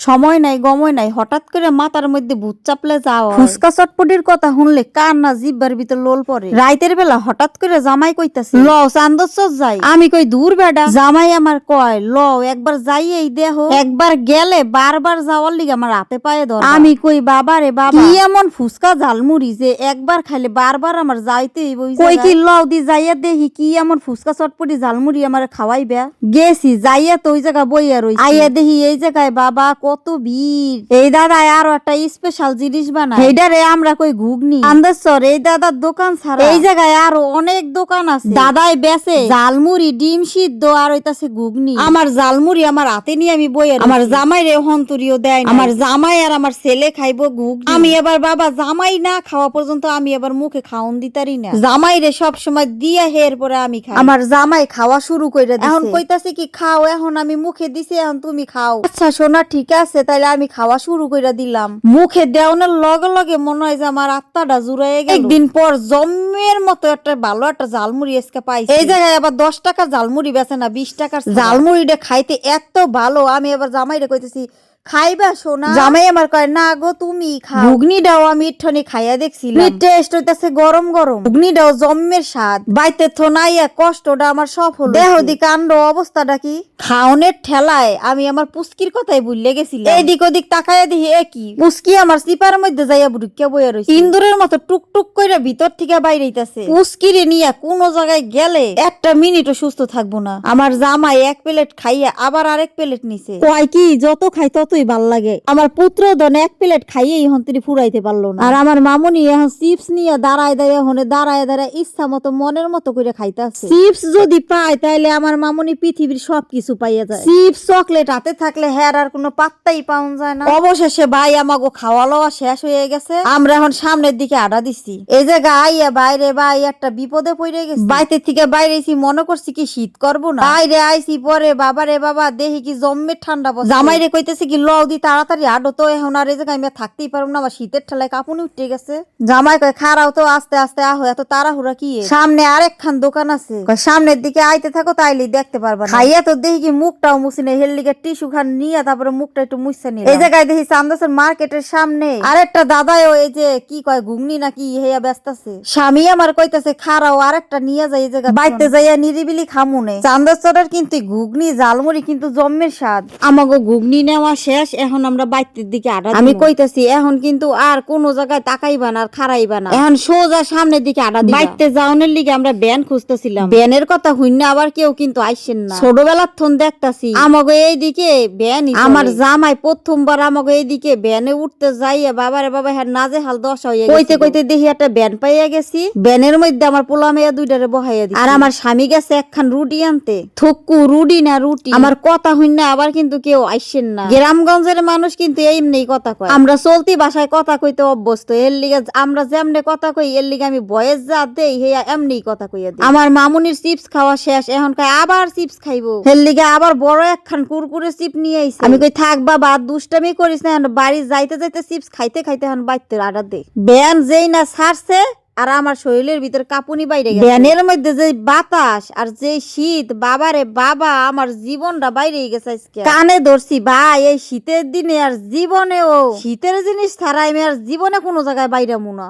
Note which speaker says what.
Speaker 1: সময় নাই গময় নাই হঠাৎ করে মাথার মধ্যে ভূত চাপলে যাওয়া ফুচকা চটপটির কথা শুনলে কার না জিব্বার ভিতর লোল পড়ে। রাইতের বেলা হঠাৎ করে জামাই কইতাছে ল চান্দস যাই। আমি কই দূর বেডা জামাই আমার কয় ল একবার যাই এই দেহ। একবার গেলে বারবার যাওয়ার লিগে আমার হাতে পায়ে ধর। আমি কই বাবা রে বাবা। কি এমন ফুচকা ঝালমুড়ি যে একবার খাইলে বারবার আমার যাইতে কই কি লও দি যাইয়া দেখি কি এমন ফুচকা চটপটি ঝালমুড়ি আমার খাওয়াইবে। গেছি যাইয়া তো ওই জায়গা বইয়া রই আইয়া দেখি এই জায়গায় বাবা কত ভিড় এই দাদা আরও একটা স্পেশাল জিনিস বানায়। এইটারে আমরা কই ঘুগনি? আন্দাজর এই দাদার দোকান ছাড়া। এই জায়গায় আরও অনেক দোকান আছে। দাদাই বেচে। জালমুড়ি ডিম সিদ্ধ আর হইতাছে ঘুগনি। আমার জালমুড়ি আমার হাতে নিয়ে আমি রইছি। আমার জামাই রে হন্তরিও দেয় আমার জামাই আর আমার ছেলে খাইবো ঘুগনি। আমি এবার বাবা জামাই না খাওয়া পর্যন্ত আমি এবার মুখে খাওন দিতারি না। জামাই রে সব সময় দিয়া হের পরে আমি খাই। আমার জামাই খাওয়া শুরু কইরা দিছে। এখন কইতাছে কি খাও এখন আমি মুখে দিছি এখন তুমি খাও। আচ্ছা সোনা ঠিক আছে তাইলে আমি খাওয়া শুরু করে দিলাম। মুখে দেওয়ানোর লগে লগে মনে হয় যে আমার আত্মাটা জুড়াই গেল। একদিন পর জমের মতো একটা ভালো একটা ঝালমুড়ি এসকে পাই এই জায়গায় আবার দশ টাকার ঝালমুড়ি বেছে না বিশ টাকার জালমুড়িটা খাইতে এত ভালো আমি এবার জামাইটা কইতেছি খাইবা সোনা? জামাই আমার কয় না গো তুমি খাও। ঘুগনিটাও আমি ইঠনি খাইয়া দেখছিলাম। টেস্ট হইতাছে গরম গরম। ঘুগনিটাও জম্মের স্বাদ। বাইতে থনাইয়া কষ্টটা আমার সব হলো দেহ দি কাণ্ড অবস্থাটা কি? খাওনের ঠেলায় আমি আমার পুস্কির কথাই ভুললে গেছিলাম। এদিক ওদিক তাকাইয়া দেখি এ কি? পুস্কি আমার সিপার মধ্যে যাইয়া বুড়িকা বইয়া রইছে। ইন্দুরের মতো টুকটুক কইরা ভিতর থেকে বাইরে হইতাছে। পুস্কিরে নিয়া কোন জায়গায় গেলে একটা মিনিটও সুস্থ থাকব না। আমার জামাই এক প্লেট খাইয়া আবার আরেক প্লেট নিছে। কয় কি যত খাই ততই ভালো লাগে। আমার পুত্র দন এক প্লেট খাইয়ে এখন তিনি ফুরাইতে পারল না। আর আমার মামুনি এখন চিপস নিয়ে দাঁড়ায় দাঁড়ায় হনে দাঁড়ায় দাঁড়ায় ইচ্ছা মতো মনের মতো করে খাইতাছে। চিপস যদি পায় তাহলে আমার মামুনি পৃথিবীর সবকিছু পাইয়া যায়। চিপস চকলেট হাতে থাকলে হ্যার আর কোনো পাত্তাই পাওয়া যায় না। অবশেষে ভাই আমাকে খাওয়া লওয়া শেষ হয়ে গেছে। আমরা এখন সামনের দিকে আডা দিছি। এই যে গাইয়া বাইরে ভাই একটা বিপদে পড়ে গেছে। বাইতে থেকে বাইরে এসি মনে করছি কি শীত করব না। বাইরে আইছি পরে বাবা রে বাবা দেখি কি জম্মের ঠান্ডা বসে জামাই কইতেছে কি লও দি তাড়াতাড়ি আডো তো এখন আর এই জায়গায় আমি থাকতেই পারব না আমার শীতের ঠেলায় কাপুনি উঠে গেছে। জামাই কয় খারাও তো আস্তে আস্তে আহো এত তাড়াহুড়া কি সামনে আরেকখান দোকান আছে। সামনের দিকে আইতে থাকো তাইলে দেখতে পারবা খাইয়া তো দেখি কি মুখটাও মুছি নেই হেল লিগে টিস্যু খান নিয়ে তারপরে মুখটা একটু মুছছে নিয়ে এই জায়গায় দেখি চান্দাসের মার্কেটের সামনে। আরেকটা দাদাও এই যে কি কয় ঘুগনি নাকি হেয়া ব্যস্ত আছে। স্বামী আমার কইতাছে খারাও আরেকটা নিয়ে যাই এই জায়গায় বাইতে যাইয়া নিরিবিলি খামুনে চান্দাসরের কিন্তু ঘুগনি জালমুড়ি কিন্তু জম্মের স্বাদ। আমাগো ঘুগনি নেওয়া শেষ এখন আমরা বাইতের দিকে আডা আমি কইতাছি এখন কিন্তু আর কোন জায়গায় তাকাইবা না আর খারাইবা না। এখন সোজা সামনের দিকে আডা দিবা। বাইতে যাওনের লিগে আমরা ব্যান খুঁজতেছিলাম। ব্যানের কথা হইনা আবার কেউ কিন্তু আইসেন না। ছোটবেলার থন দেখতাছি। আমাগো এইদিকে ব্যান আমার জামাই প্রথমবার আমাগো এইদিকে ব্যানে উঠতে যাইয়া বাবারে বাবা হ্যাঁ নাজে হাল দশা হইয়া কইতে কইতে দেখি একটা ব্যান পাইয়া গেছি। ব্যানের মধ্যে আমার পোলা মেয়া দুইটারে বহাইয়া দিছি। আর আমার স্বামী গেছে একখান রুটি আনতে। থুক্কু রুটি না রুটি। আমার কথা হইনা আবার কিন্তু কেউ আইসেন না। গ্রামগঞ্জের মানুষ কিন্তু এমনি কথা কয়। আমরা চলতি ভাষায় কথা কইতে অভ্যস্ত। এর লিগে আমরা যেমনে কথা কই এর লিগে আমি বয়স যা দেই হে এমনি কথা কইয়া দিই। আমার মামুনির চিপস খাওয়া শেষ এখন কয় আবার চিপস খাইবো। এর লিগে আবার বড় একখান কুরকুরে চিপ নিয়ে আইছে। আমি কই থাক বাবা দুষ্টামি করিস না বাড়ি যাইতে যাইতে চিপস খাইতে খাইতে এখন বাইতে আডার দে ব্যান যেই না ছাড়ছে আর আমার শরীরের ভিতর কাপুনি বাইরে গেছে। ব্যানের মধ্যে যে বাতাস আর যে শীত বাবারে বাবা আমার জীবনটা বাইরে গেছে আজকে। কানে ধরছি ভাই এই শীতের দিনে আর জীবনেও শীতের জিনিস ছাড়া আমি আর জীবনে কোনো জায়গায় বাইরে মুনা